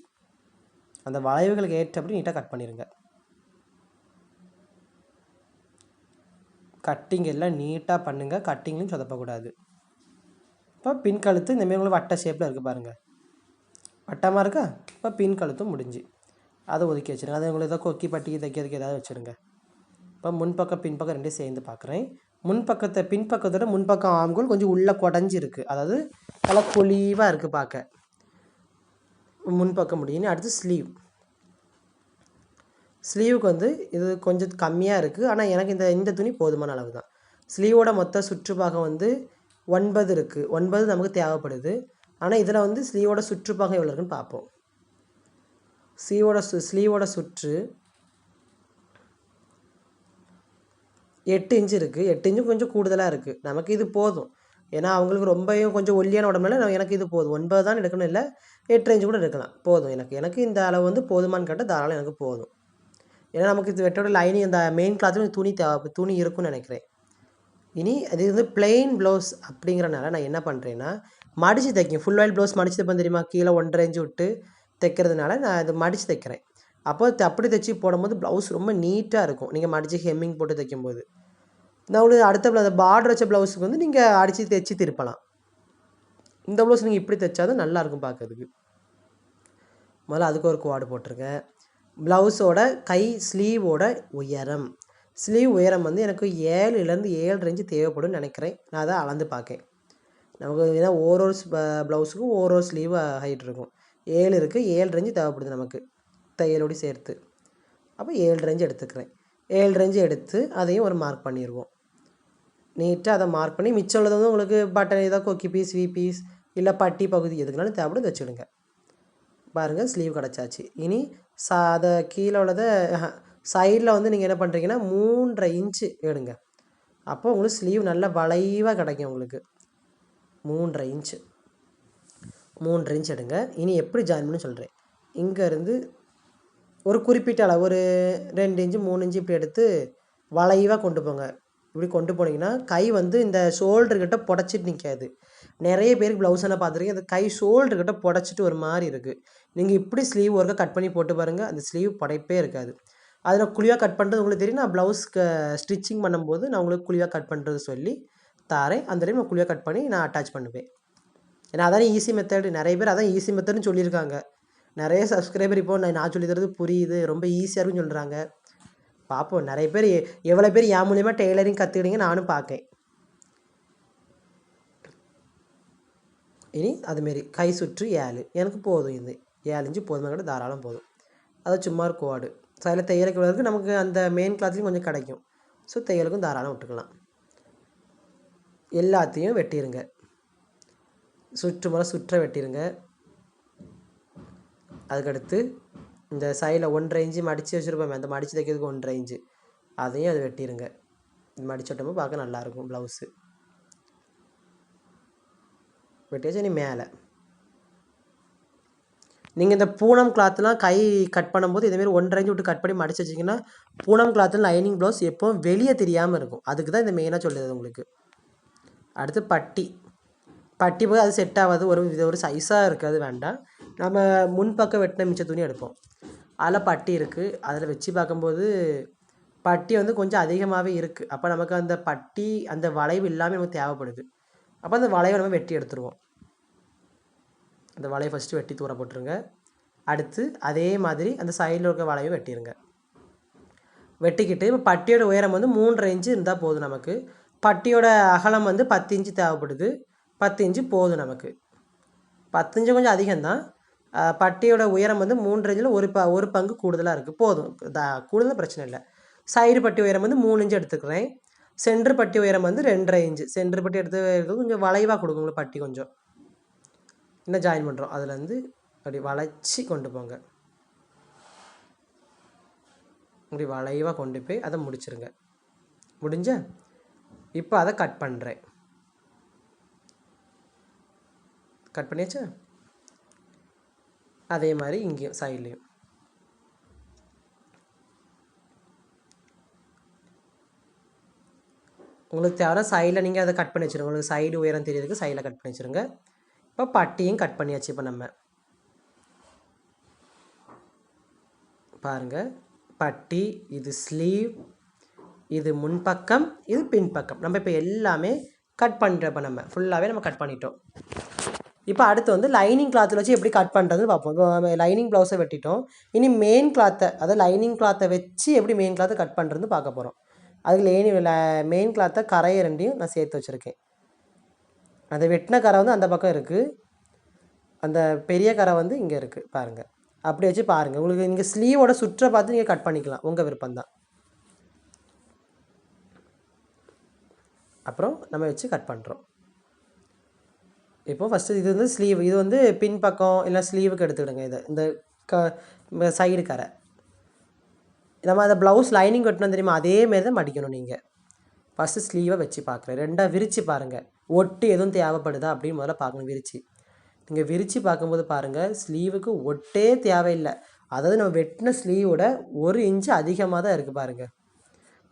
அந்த வளைவுகளுக்கு ஏற்றபடி நீட்டாக கட் பண்ணிடுங்க கட்டிங் எல்லாம் நீட்டாக பண்ணுங்கள் கட்டிங்லையும் சொதப்பக்கூடாது. இப்போ பின் கழுத்து இந்தமாரி உங்களுக்கு வட்ட ஷேப்பில் இருக்குது பாருங்கள் வட்டமாக இருக்கா? இப்போ பின் கழுத்தும் முடிஞ்சு. அதை ஒதுக்கி வச்சுருங்க. அதை உங்களுக்கு ஏதோ கொக்கி பட்டி தைக்கிறதுக்கு ஏதாவது வச்சுருங்க. இப்போ முன்பக்கம் பின்பக்கம் ரெண்டையும் சேர்ந்து பார்க்குறேன் முன்பக்கத்தை பின்பக்கத்தோட முன்பக்கம் ஆம்கோல் கொஞ்சம் உள்ளே குடஞ்சி இருக்குது அதாவது நல்லா பொலிவாக இருக்குது பார்க்க முன்பக்கம் முடியும். அடுத்து ஸ்லீவ் ஸ்லீவுக்கு வந்து இது கொஞ்சம் கம்மியாக இருக்குது ஆனால் எனக்கு இந்த இந்த துணி போதுமான அளவு தான் ஸ்லீவோட மொத்த சுற்றுப்பாகம் வந்து ஒன்பது இருக்குது ஒன்பது நமக்கு தேவைப்படுது. ஆனால் இதில் வந்து ஸ்லீவோட சுற்றுப்பாகம் எவ்வளோ இருக்குன்னு பார்ப்போம் ஸ்லீவோட சு ஸ்லீவோட சுற்று எட்டு இன்ச்சு இருக்குது எட்டு இன்ச்சு கொஞ்சம் கூடுதலாக இருக்குது நமக்கு இது போதும். ஏன்னா அவங்களுக்கு ரொம்பவும் கொஞ்சம் ஒல்லியான உடம்புல எனக்கு இது போதும். ஒன்பது தான் எடுக்கணும் இல்லை எட்டு இன்ச்சு கூட எடுக்கலாம். போதும் எனக்கு. எனக்கு இந்த அளவு வந்து போதுமான்னு கேட்டால் தாராளம் எனக்கு போதும். ஏன்னா நமக்கு இது வெட்டோட லைனிங் இந்த மெயின் கிளாத்தில் துணி தேவை. துணி இருக்கும்னு நினைக்கிறேன். இனி அது வந்து பிளெயின் ப்ளவுஸ் அப்படிங்கிறனால நான் என்ன பண்ணுறேன்னா மடித்து தைக்கேன் ஃபுல் ஆயில் ப்ளவுஸ் மடித்து தைப்பேன் தெரியுமா? கீழே ஒன்றரை இன்ச்சு விட்டு தைக்கிறதுனால நான் இது மடித்து தைக்கிறேன். அப்போ த- அப்படி தைச்சி போடும்போது ப்ளவுஸ் ரொம்ப நீட்டாக இருக்கும். நீங்கள் மடித்து ஹெம்மிங் போட்டு தைக்கும்போது. நான் உங்களுக்கு அடுத்த ப்ளவு பார்டர் வச்ச ப்ளவுஸுக்கு வந்து நீங்கள் அடித்து தைச்சி திருப்பலாம். இந்த ப்ளவுஸ் நீங்கள் இப்படி தைச்சாதான் நல்லாயிருக்கும் பார்க்கறதுக்கு முதல்ல அதுக்கு ஒரு குவாடு போட்டிருங்க ப்ளவுஸோட கை ஸ்லீவோட உயரம். ஸ்லீவ் உயரம் வந்து எனக்கு ஏழுலேருந்து ஏழு ரேஞ்சு தேவைப்படும்னு நினைக்கிறேன். நான் அதை அளந்து பார்க்கேன் நமக்கு ஏன்னா ஒரு ஒரு ப்ளவுஸுக்கும் ஒரு ஒரு ஸ்லீவ் ஹைட் இருக்கும். ஏழு இருக்குது ஏழு ரேஞ்சு தேவைப்படுது நமக்கு. தையலோடு சேர்த்து. அப்போ ஏழு ரேஞ்சு எடுத்துக்கிறேன். ஏழு ரேஞ்சு எடுத்து அதையும் ஒரு மார்க் பண்ணிடுவோம் நீட்டாக அதை மார்க் பண்ணி மிச்சம் உள்ளது வந்து உங்களுக்கு பட்டன் ஏதாவது கொக்கி பீஸ் வி பீஸ் இல்லை பட்டி பகுதி எதுக்குனாலும் தேவைப்படுது வச்சுடுங்க. பாருங்கள் ஸ்லீவ் கிடச்சாச்சு. இனி சா அதை கீழே உள்ளதை சைடில் வந்து நீங்கள் என்ன பண்ணுறீங்கன்னா மூன்றரை இன்ச்சு எடுங்க. அப்போ உங்களுக்கு ஸ்லீவ் நல்லா வளைவாக கிடைக்கும் உங்களுக்கு. மூன்றரை இன்ச்சு மூன்றரை இன்ச் எடுங்க. இனி எப்படி ஜாயின் பண்ணி சொல்கிறேன் இங்கேருந்து ஒரு குறிப்பிட்ட அளவு ஒரு ரெண்டு இன்ச்சு மூணு இன்ச்சு இப்படி எடுத்து வளைவாக கொண்டு போங்க. இப்படி கொண்டு போனீங்கன்னா கை வந்து இந்த ஷோல்டர்கிட்ட புடச்சிட்டு நிற்காது நிறைய பேருக்கு ப்ளவுஸ் எல்லாம் பார்த்துருக்கீங்க அந்த கை ஷோல்டர்கிட்ட புடச்சிட்டு ஒரு மாதிரி இருக்குது நீங்கள் இப்படி ஸ்லீவ் ஒர்க்கை கட் பண்ணி போட்டு பாருங்கள் அந்த ஸ்லீவ் புடைப்பே இருக்காது. அதில் குழியாக கட் பண்ணுறது உங்களுக்கு தெரியும். நான் ப்ளவுஸ்க்கு ஸ்டிச்சிங் பண்ணும்போது நான் உங்களுக்கு குழியாக கட் பண்ணுறது சொல்லி தாரேன். அந்த டைம் நான் குழியாக கட் பண்ணி நான் அட்டாச் பண்ணுவேன். ஏன்னா அதான் ஈஸி மெத்தடு நிறைய பேர் அதான் ஈஸி மெத்தட்னு சொல்லியிருக்காங்க. நிறைய சப்ஸ்கிரைபர் இப்போ நான் நான் சொல்லி தரது புரியுது. ரொம்ப ஈஸியாக இருக்குன்னு சொல்கிறாங்க பார்ப்போம் நிறைய பேர் எவ்வளோ பேர் என் மூலியமாக டெய்லரிங் கற்றுக்கிட்டீங்க நானும் பார்க்கேன் இனி அதுமாரி கை சுற்று ஏழு. எனக்கு போதும் இது. ஏழு இன்ச்சு போதுமே. கூட தாராளம் போதும். அது சும்மா கோடு சில அதில் தையலுக்கு விளக்கு நமக்கு அந்த மெயின் கிளாத்லேயும் கொஞ்சம் கிடைக்கும். ஸோ தையலுக்கும் தாராளம் விட்டுக்கலாம். எல்லாத்தையும் வெட்டிடுங்க சுற்றுமுறை சுற்ற வெட்டிடுங்க அதுக்கடுத்து இந்த சைடில் ஒன்றரை இன்ச்சு மடித்து வச்சுருப்போமே அந்த மடித்து தைக்கிறதுக்கு ஒன்றரை இன்ச்சு. அதையும் அது வெட்டிடுங்க மடிச்சு விட்டோமோ பார்க்க நல்லாயிருக்கும் ப்ளவுஸு. வெட்டியாச்சு நீ மேலே. நீங்கள் இந்த பூனம் கிளாத்லாம் கை கட் பண்ணும்போது இதேமாரி ஒன்றரை இன்ச்சு விட்டு கட் பண்ணி மடிச்சு வச்சிங்கன்னா பூனம் கிளாத்தில் லைனிங் ப்ளவுஸ் எப்போவும் வெளியே தெரியாமல் இருக்கும். அதுக்கு தான் இந்த மெயினாக சொல்லுது உங்களுக்கு. அடுத்து பட்டி. பட்டி போய் அது செட் ஆகாது. ஒரு இது ஒரு சைஸாக இருக்காது வேண்டாம். நம்ம முன்பக்கம் வெட்டின மிச்ச துணி எடுப்போம். அதில் பட்டி இருக்குது அதில் வச்சு பார்க்கும்போது பட்டி வந்து கொஞ்சம் அதிகமாகவே இருக்குது அப்போ நமக்கு அந்த பட்டி அந்த வளைவு இல்லாமல் நமக்கு தேவைப்படுது. அப்போ அந்த வளைவை நம்ம வெட்டி எடுத்துருவோம். அந்த வளையை ஃபஸ்ட்டு வெட்டி தூர போட்டுருங்க. அடுத்து அதே மாதிரி அந்த சைடில் இருக்க வளையும் வெட்டிடுங்க வெட்டிக்கிட்டு இப்போ பட்டியோட உயரம் வந்து மூன்றரை இன்ச்சு இருந்தால் போதும் நமக்கு. பட்டியோட அகலம் வந்து பத்து இன்ச்சு தேவைப்படுது. பத்து இன்ச்சு போதும் நமக்கு. பத்து இன்ச்சு கொஞ்சம் அதிகம்தான். பட்டியோட உயரம் வந்து மூன்று இன்ச்சில் ஒரு ப ஒரு பங்கு கூடுதலாக இருக்குது போதும். த கூடுதல் பிரச்சனை இல்லை. சைடு பட்டி உயரம் வந்து மூணு இன்ச்சு எடுத்துக்கிறேன். சென்ட்ரு பட்டி உயரம் வந்து ரெண்டரை இன்ச்சு. சென்ட்ரு பட்டி எடுத்து கொஞ்சம் வளைவாக கொடுக்குங்களா பட்டி கொஞ்சம். இன்னும் ஜாயின் பண்ணுறோம் அதுலேருந்து அப்படி வளைச்சி கொண்டு போங்க. இப்படி வளைவாக கொண்டு போய் அதை முடிச்சிருங்க. முடிஞ்ச இப்போ அதை கட் பண்ணுறேன் கட் பண்ணியாச்சா? அதே மாதிரி இங்கேயும் சைட்லேயும் உங்களுக்கு தேவை சைடில் நீங்கள் அதை கட் பண்ணி வச்சுருங்க. உங்களுக்கு சைடு உயரம் தெரியறதுக்கு சைடில் கட் பண்ணி வச்சுருங்க. இப்போ பட்டியும் கட் பண்ணியாச்சு இப்போ நம்ம. பாருங்கள் பட்டி இது ஸ்லீவ் இது முன்பக்கம் இது பின்பக்கம். நம்ம இப்போ எல்லாமே கட் பண்ணுறப்ப நம்ம ஃபுல்லாகவே நம்ம கட் பண்ணிட்டோம். இப்போ அடுத்து வந்து லைனிங் கிளாத்தில் வச்சு எப்படி கட் பண்ணுறதுன்னு பார்ப்போம். இப்போ லைனிங் ப்ளவுஸை வெட்டிட்டோம். இனி மெயின் கிளாத்தை அதாவது லைனிங் கிளாத்தை வச்சு எப்படி மெயின் கிளாத்தை கட் பண்ணுறதுன்னு பார்க்க போகிறோம் அதுக்கு லேனி மெயின் கிளாத்தை கரையை ரெண்டையும் நான் சேர்த்து வச்சுருக்கேன். அந்த வெட்டின கரை வந்து அந்த பக்கம் இருக்குது அந்த பெரிய கரை வந்து இங்கே இருக்குது பாருங்கள் அப்படி வச்சு பாருங்கள் உங்களுக்கு நீங்கள் ஸ்லீவோட சுற்ற பார்த்து நீங்கள் கட் பண்ணிக்கலாம். உங்கள் விருப்பம்தான். அப்புறம் நம்ம வச்சு கட் பண்ணுறோம் இப்போ ஃபஸ்ட்டு இது வந்து ஸ்லீவ் இது வந்து பின் பக்கம் இல்லை ஸ்லீவுக்கு எடுத்துக்கிடுங்க இதை. இந்த க சைடு கரை நம்ம அந்த ப்ளவுஸ் லைனிங் வெட்டணும் தெரியுமா? அதே மாரி தான் மடிக்கணும் நீங்கள் ஃபஸ்ட்டு ஸ்லீவை வச்சு பார்க்குறேன் ரெண்டாக விரித்து பாருங்கள் ஒட்டு எதுவும் தேவைப்படுதா அப்படின்னு முதல்ல பார்க்கணும் விரித்து நீங்கள் விரித்து பார்க்கும்போது பாருங்கள் ஸ்லீவுக்கு ஒட்டே தேவையில்லை. அதாவது நம்ம வெட்டின ஸ்லீவோட ஒரு இன்ச்சு அதிகமாக தான் இருக்குது பாருங்கள்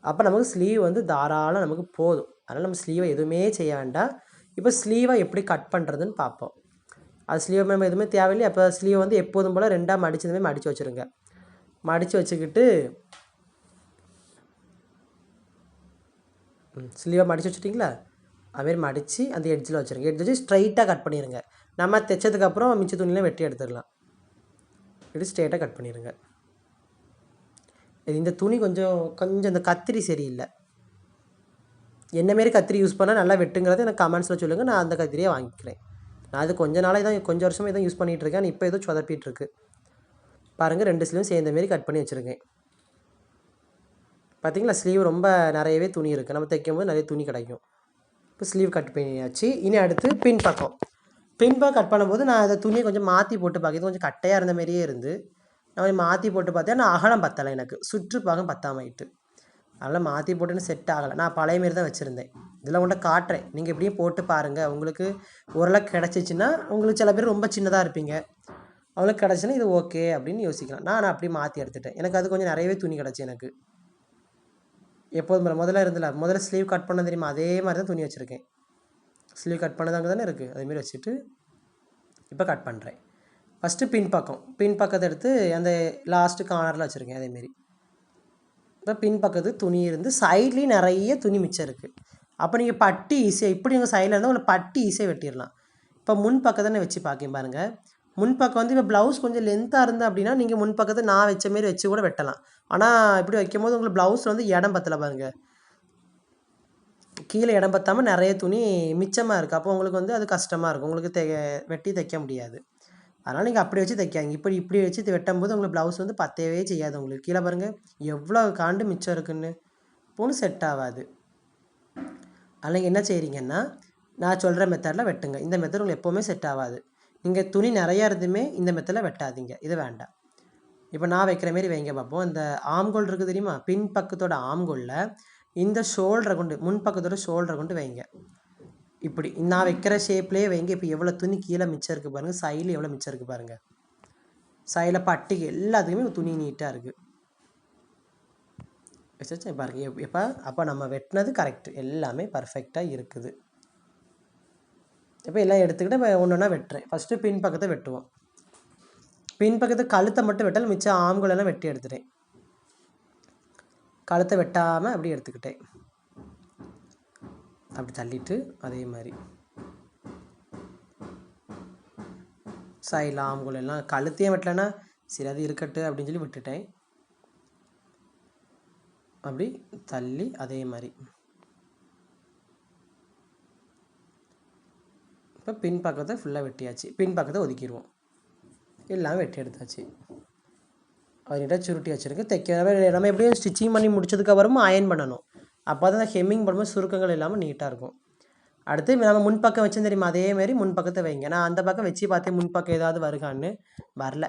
அப்போ நமக்கு ஸ்லீவ் வந்து தாராளம் நமக்கு போதும். அதனால் நம்ம ஸ்லீவை எதுவுமே செய்ய வேண்டாம். இப்போ ஸ்லீவை எப்படி கட் பண்ணுறதுன்னு பார்ப்போம். அது ஸ்லீவ் மேம் எதுவுமே தேவையில்லை. அப்போ ஸ்லீவ் வந்து எப்போதும் போல் ரெண்டாக மடிச்சதுமே மடித்து வச்சுருங்க. மடித்து வச்சுக்கிட்டு ஸ்லீவை மடித்து வச்சுட்டிங்களா? அதுமாரி மடித்து அந்த எட்ஜில் வச்சுருங்க. எட்ஜ் வச்சு ஸ்ட்ரைட்டாக கட் பண்ணிடுங்க நம்ம தைச்சதுக்கப்புறம் மிச்ச துணியில் வெட்டி எடுத்துடலாம். இப்படி ஸ்ட்ரைட்டாக கட் பண்ணிடுங்க இது இந்த துணி கொஞ்சம் கொஞ்சம் இந்த கத்திரி சரியில்லை. என்ன மாரி கத்திரி யூஸ் பண்ணால் நல்லா வெட்டுங்கிறது எனக்கு கமெண்ட்ஸில் சொல்லுங்கள் நான் அந்த கத்திரியை வாங்கிக்கிறேன். நான் அது கொஞ்ச நாளாக தான் கொஞ்சம் வருஷமாக தான் யூஸ் பண்ணிகிட்டு இருக்கேன். இப்போ ஏதோ சொதப்பிட்டுருக்கு பாருங்கள் ரெண்டு ஸ்லீவும் சேர்ந்த மாரி கட் பண்ணி வச்சுருக்கேன். பார்த்தீங்களா ஸ்லீவ் ரொம்ப நிறையவே துணி இருக்குது நம்ம தைக்கும் போது நிறைய துணி கிடைக்கும். இப்போ ஸ்லீவ் கட் பண்ணியாச்சு. இனி அடுத்து பின் பக்கம். பின் பக்கம் கட் பண்ணும்போது நான் அதை துணியை கொஞ்சம் மாற்றி போட்டு பார்க்க இது கொஞ்சம் கட்டையாக இருந்த மாதிரியே இருந்து. நான் மாற்றி போட்டு பார்த்தேன். நான் அகலம் பத்தலை எனக்கு. சுற்றுப்பாகம் பத்தாமாயிட்டு அதனால் மாற்றி போட்டுன்னு செட் ஆகலை. நான் பழைய மாரி தான் வச்சுருந்தேன். இதில் உங்கள்கிட்ட காட்டுறேன். நீங்கள் எப்படியும் போட்டு பாருங்கள் உங்களுக்கு ஓரளவுக்கு கிடச்சிச்சின்னா உங்களுக்கு சில பேர் ரொம்ப சின்னதாக இருப்பீங்க. அவங்களுக்கு கிடச்சின்னா இது ஓகே அப்படின்னு யோசிக்கலாம். நான் நான் அப்படியே மாற்றி எடுத்துட்டேன். எனக்கு அது கொஞ்சம் நிறையவே துணி கிடச்சி எனக்கு. எப்போதும் முதல்ல இருந்தில்ல முதல்ல ஸ்லீவ் கட் பண்ண தெரியுமா? அதே மாதிரி தான் துணி வச்சுருக்கேன். ஸ்லீவ் கட் பண்ணதாங்க தானே இருக்குது அதேமாரி வச்சுட்டு இப்போ கட் பண்ணுறேன் ஃபஸ்ட்டு பின் பக்கம். பின் பக்கத்தை எடுத்து அந்த லாஸ்ட்டு கார்னரில் வச்சுருக்கேன். அதேமாரி இப்போ பின்பக்கத்து துணி இருந்து சைட்லேயும் நிறைய துணி மிச்சம் இருக்குது அப்போ நீங்கள் பட்டி ஈஸியாக இப்படி உங்கள் சைடில் இருந்தால் உங்களுக்கு பட்டி ஈஸியாக வெட்டிடலாம். இப்போ முன் பக்கத்தை வச்சு பார்க்கேன் பாருங்கள் முன் பக்கம் வந்து இப்போ ப்ளவுஸ் கொஞ்சம் லென்த்தாக இருந்தால் அப்படின்னா நீங்கள் முன் பக்கத்தை நான் வச்ச மாரி வச்சு கூட வெட்டலாம். ஆனால் இப்படி வைக்கும் போது உங்களுக்கு ப்ளவுஸில் வந்து இடம் பத்தலை பாருங்கள் கீழே இடம் பத்தாமல் நிறைய துணி மிச்சமாக இருக்குது அப்போ உங்களுக்கு வந்து அது கஷ்டமாக இருக்கும். உங்களுக்கு தை வெட்டி தைக்க முடியாது. அதனால் நீங்கள் அப்படி வச்சு தைக்காங்க இப்படி இப்படி வச்சு வெட்டும்போது உங்களுக்கு ப்ளவுஸ் வந்து பத்தவே செய்யாது உங்களுக்கு. கீழே பாருங்கள் எவ்வளோ காண்டு மிச்சம் இருக்குன்னு. பொண்ணு செட் ஆகாது. அதனால் என்ன செய்கிறீங்கன்னா நான் சொல்கிற மெத்தடில் வெட்டுங்க. இந்த மெத்தட் உங்களுக்கு எப்போவுமே செட் ஆகாது. நீங்கள் துணி நிறையா இருந்துமே இந்த மெத்தடில் வெட்டாதீங்க. இது வேண்டாம். இப்போ நான் வைக்கிற மாரி வைங்க பார்ப்போம் இந்த ஆம்கோல் இருக்குது தெரியுமா? பின் பக்கத்தோட ஆம்கோலில் இந்த ஷோல்டரை கொண்டு முன் பக்கத்தோட ஷோல்டரை கொண்டு வைங்க. இப்படி நான் வைக்கிற ஷேப்லேயே வைங்க. இப்போ எவ்வளோ துணி கீழே மிச்சம் இருக்குது பாருங்கள் சைடில் எவ்வளோ மிச்சம் இருக்குது பாருங்கள் சைடில் பட்டிக்கு எல்லாத்துக்குமே துணி நீட்டாக இருக்குது வச்சு பாருங்க. எப் எப்போ? அப்போ நம்ம வெட்டினது கரெக்ட் எல்லாமே பர்ஃபெக்டாக இருக்குது. இப்போ எல்லாம் எடுத்துக்கிட்டு இப்போ ஒன்று ஒன்றா வெட்டுறேன். ஃபஸ்ட்டு பின் பக்கத்தை வெட்டுவோம். பின் பக்கத்து கழுத்தை மட்டும் வெட்டால் மிச்சம் ஆம்களெல்லாம் வெட்டி எடுத்துட்டேன். கழுத்தை வெட்டாமல் அப்படி எடுத்துக்கிட்டேன். அப்படி தள்ளிட்டு அதே மாதிரி. சைடில் ஆம்குல் எல்லாம் கழுத்தையும் வெட்டலைன்னா சரி அது இருக்கட்டு அப்படின்னு சொல்லி விட்டுட்டேன். அப்படி தள்ளி அதே மாதிரி. இப்போ பின் பக்கத்தை ஃபுல்லாக வெட்டியாச்சு. பின் பக்கத்தை ஒதுக்கிடுவோம் எல்லாம் வெட்டி எடுத்தாச்சு. அதுக்கிட்ட சுருட்டி வச்சுருக்கு. தைக்க நம்ம எப்படியும் ஸ்டிச்சிங் பண்ணி முடிச்சதுக்கப்புறமா அயன் பண்ணணும். அப்போ தான் ஹெம்மிங் பண்ணும்போது சுருக்கங்கள் இல்லாமல் நீட்டாக இருக்கும். அடுத்து நம்ம முன்பக்கம் வச்சு தெரியுமா? அதேமாரி முன்பக்கத்தை வைங்க. நான் அந்த பக்கம் வச்சு பார்த்தேன் முன்பக்கம் ஏதாவது வருகான்னு. வரல.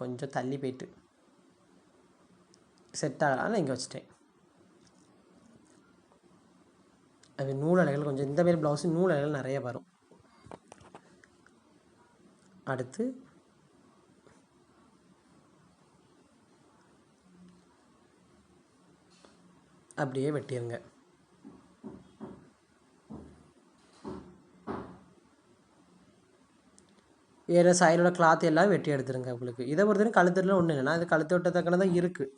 கொஞ்சம் தள்ளி போயிட்டு. செட் ஆகலான்னு இங்கே வச்சுட்டேன். அது நூல் அலைகள் கொஞ்சம் இந்தமாரி ப்ளவுஸு நூல் அலைகள் நிறைய வரும். அடுத்து அப்படியே வெட்டிடுங்க வேறு சைடோட கிளாத் எல்லாம் வெட்டி எடுத்துருங்க உங்களுக்கு. இதை பொறுத்தவரைக்கும் கழுத்துலாம் ஒன்றும் இல்லைனா இது கழுத்து வெட்டத்தக்கன தான் இருக்குது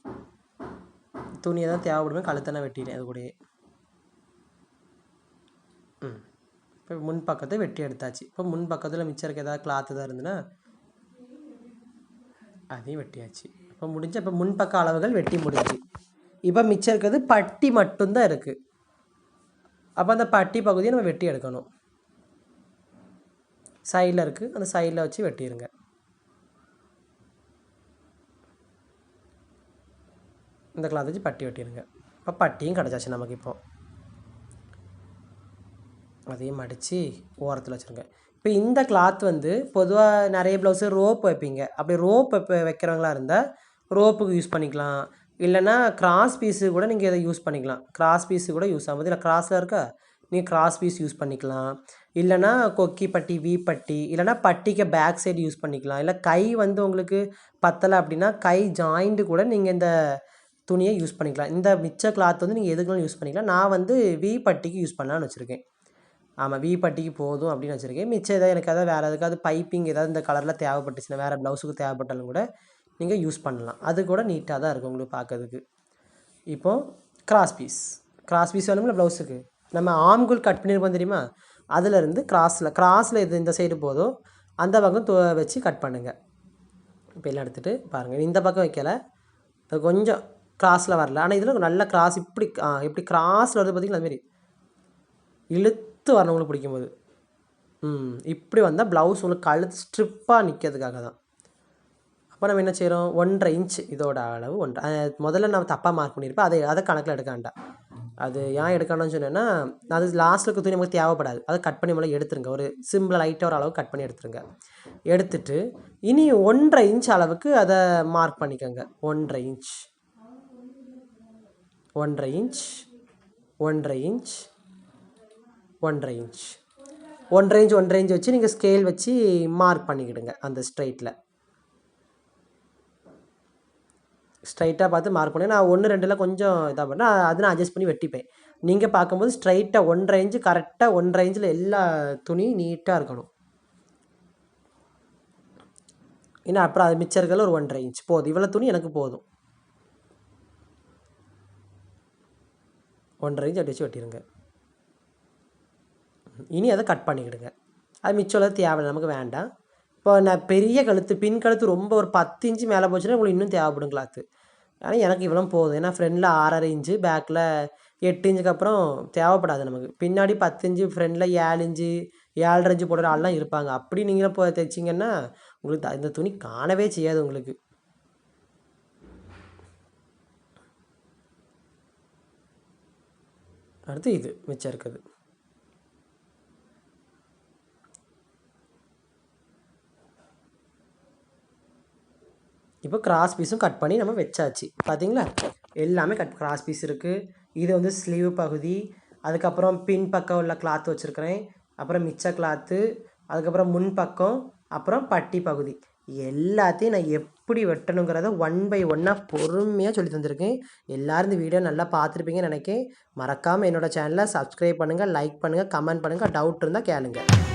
துணியை தான் தேவைப்படுமே கழுத்தெல்லாம் வெட்டிடுறேன் அது கூடயே. ம். இப்போ முன் பக்கத்தை வெட்டி எடுத்தாச்சு. இப்போ முன் பக்கத்தில் மிச்சம் இருக்க ஏதாவது கிளாத்து தான் இருந்துன்னா அதையும் வெட்டியாச்சு. இப்போ முடிஞ்ச இப்போ முன்பக்க அளவுகள் வெட்டி முடிஞ்சு. இப்போ மிச்சம் இருக்கிறது பட்டி மட்டும்தான் இருக்குது அப்போ அந்த பட்டி பகுதியை நம்ம வெட்டி எடுக்கணும். சைடில் இருக்குது அந்த சைடில் வச்சு வெட்டிடுங்க இந்த கிளாத் வச்சு பட்டி வெட்டிடுங்க இப்போ பட்டியும் கிடச்சாச்சு நமக்கு இப்போ. அதையும் மடித்து ஓரத்தில் வச்சுருங்க. இப்போ இந்த கிளாத் வந்து பொதுவாக நிறைய ப்ளவுஸு ரோப் வைப்பீங்க. அப்படி ரோப் இப்போ வைக்கிறவங்களா இருந்தால் ரோப்புக்கு யூஸ் பண்ணிக்கலாம். இல்லைன்னா கிராஸ் பீஸு கூட நீங்கள் இதை யூஸ் பண்ணிக்கலாம். கிராஸ் பீஸு கூட யூஸ் ஆகும் இல்லை கிராஸில் இருக்கா? நீங்கள் கிராஸ் பீஸ் யூஸ் பண்ணிக்கலாம். இல்லைன்னா கொக்கி பட்டி வி பட்டி இல்லைன்னா பட்டிக்கு பேக் சைடு யூஸ் பண்ணிக்கலாம். இல்லை கை வந்து உங்களுக்கு பத்தலை அப்படின்னா கை ஜாயிண்ட்டு கூட நீங்கள் இந்த துணியை யூஸ் பண்ணிக்கலாம். இந்த மிச்ச கிளாத் வந்து நீங்கள் எதுக்குனாலும் யூஸ் பண்ணிக்கலாம். நான் வந்து வி பட்டிக்கு யூஸ் பண்ணலான்னு வச்சுருக்கேன். ஆமாம் வி பட்டிக்கு போதும் அப்படின்னு வச்சுருக்கேன். மிச்சம் எதாவது எனக்கு ஏதாவது வேறு எதுக்காவது பைப்பிங் ஏதாவது இந்த கலரில் தேவைப்பட்டுச்சுன்னா வேறு ப்ளவுஸுக்கு தேவைப்பட்டாலும் கூட நீங்கள் யூஸ் பண்ணலாம். அது கூட நீட்டாக தான் இருக்கும் உங்களுக்கு பார்க்கறதுக்கு இப்போ கிராஸ் பீஸ் கிராஸ் பீஸ் வேணும்ல ப்ளவுஸுக்கு நம்ம ஆம்குள் கட் பண்ணியிருப்போம் தெரியுமா? அதுலேருந்து கிராஸில் கிராஸில் இது இந்த சைடு போதும் அந்த பக்கம் து வச்சு கட் பண்ணுங்கள் இப்போ எல்லாம் எடுத்துகிட்டு பாருங்கள் இந்த பக்கம் வைக்கலை. அது கொஞ்சம் கிராஸில் வரல. ஆனால் இதில் நல்ல கிராஸ் இப்படி இப்படி கிராஸில் வருது பார்த்தீங்களா அதுமாரி இழுத்து வரணும் உங்களுக்கு பிடிக்கும்போது. ம் இப்படி வந்தால் ப்ளவுஸ் உங்களுக்கு கழுத்து ஸ்ட்ரிப்பாக நிற்கிறதுக்காக தான். அப்போ நம்ம என்ன செய்கிறோம் ஒன்றரை இன்ச் இதோட அளவு ஒன்றரை முதல்ல நான் தப்பாக மார்க் பண்ணியிருப்பேன் அதை அதை கணக்கில் எடுக்க வேண்டாம். அது ஏன் எடுக்கணும்னு சொன்னேன்னா அது லாஸ்ட்டில் துணி நமக்கு தேவைப்படாது. அதை கட் பண்ணி முதல்ல எடுத்துருங்க. ஒரு சிம்பிள் லைட்டாக ஒரு அளவு கட் பண்ணி எடுத்துருங்க. எடுத்துட்டு இனி ஒன்றரை இன்ச் அளவுக்கு அதை மார்க் பண்ணிக்கோங்க. ஒன்றரை இன்ச் ஒன்றரை இன்ச் ஒன்றரை இன்ச் ஒன்றரை இன்ச் ஒன்றரை இன்ச் ஒன்றரை இன்ச் வச்சு நீங்கள் ஸ்கேல் வச்சு மார்க் பண்ணிக்கிடுங்க அந்த ஸ்ட்ரைட்டில் ஸ்ட்ரைட்டாக பார்த்து மார்க் பண்ணி நான் ஒன்று ரெண்டில் கொஞ்சம் இதாக பண்ணேன். அது நான் அட்ஜஸ்ட் பண்ணி வெட்டிப்பேன். நீங்கள் பார்க்கும்போது ஸ்ட்ரைட்டாக ஒன்றரை இன்ச்சு கரெக்டாக ஒன்றரை இன்ச்சில் எல்லா துணியும் நீட்டாக இருக்கணும். ஏன்னா அப்புறம் அது மிச்சம் ஒரு ஒன்றரை இன்ச் போதும். இவ்வளோ துணி எனக்கு போதும். ஒன்றரை இன்ச் அப்படி வச்சு வெட்டிடுங்க இனி அதை கட் பண்ணிக்கிடுங்க. அது மிச்சம் உள்ளது தேவை நமக்கு வேண்டாம். இப்போ நான் பெரிய கழுத்து பின் கழுத்து ரொம்ப ஒரு பத்து இன்ச்சு மேலே போச்சுன்னா உங்களுக்கு இன்னும் தேவைப்படும் கிளாத்து. ஆனால் எனக்கு இவ்வளோ போதும். ஏன்னா ஃப்ரண்டில் ஆறரை இன்ச்சு பேக்கில் எட்டு இன்ச்சுக்கு அப்புறம் தேவைப்படாது நமக்கு. பின்னாடி பத்து இன்ச்சு ஃப்ரண்டில் ஏழு இன்ச்சு ஏழரை இன்ச்சு போடுற ஆள்லாம் இருப்பாங்க. அப்படி நீங்களே இப்போ தைச்சிங்கன்னா உங்களுக்கு இந்த துணி காணவே செய்யாது உங்களுக்கு. அடுத்து இது மிச்சம் இருக்குது இப்போ கிராஸ் பீஸும் கட் பண்ணி நம்ம வச்சாச்சு. பார்த்தீங்களா எல்லாமே கட் கிராஸ் பீஸ் இருக்குது இது வந்து ஸ்லீவ் பகுதி. அதுக்கப்புறம் பின் பக்கம் உள்ள கிளாத் வச்சுருக்கிறேன். அப்புறம் மிச்ச கிளாத்து அதுக்கப்புறம் முன் பக்கம் அப்புறம் பட்டி பகுதி. எல்லாத்தையும் நான் எப்படி வெட்டணுங்கிறத ஒன் பை ஒன்னாக பொறுமையாக சொல்லி தந்திருக்கேன். எல்லோரும் இந்த வீடியோ நல்லா பார்த்துருப்பீங்கன்னு நினைக்கேன். மறக்காமல் என்னோட சேனலை சப்ஸ்கிரைப் பண்ணுங்கள் லைக் பண்ணுங்கள் கமெண்ட் பண்ணுங்கள் டவுட் இருந்தால் கேளுங்கள்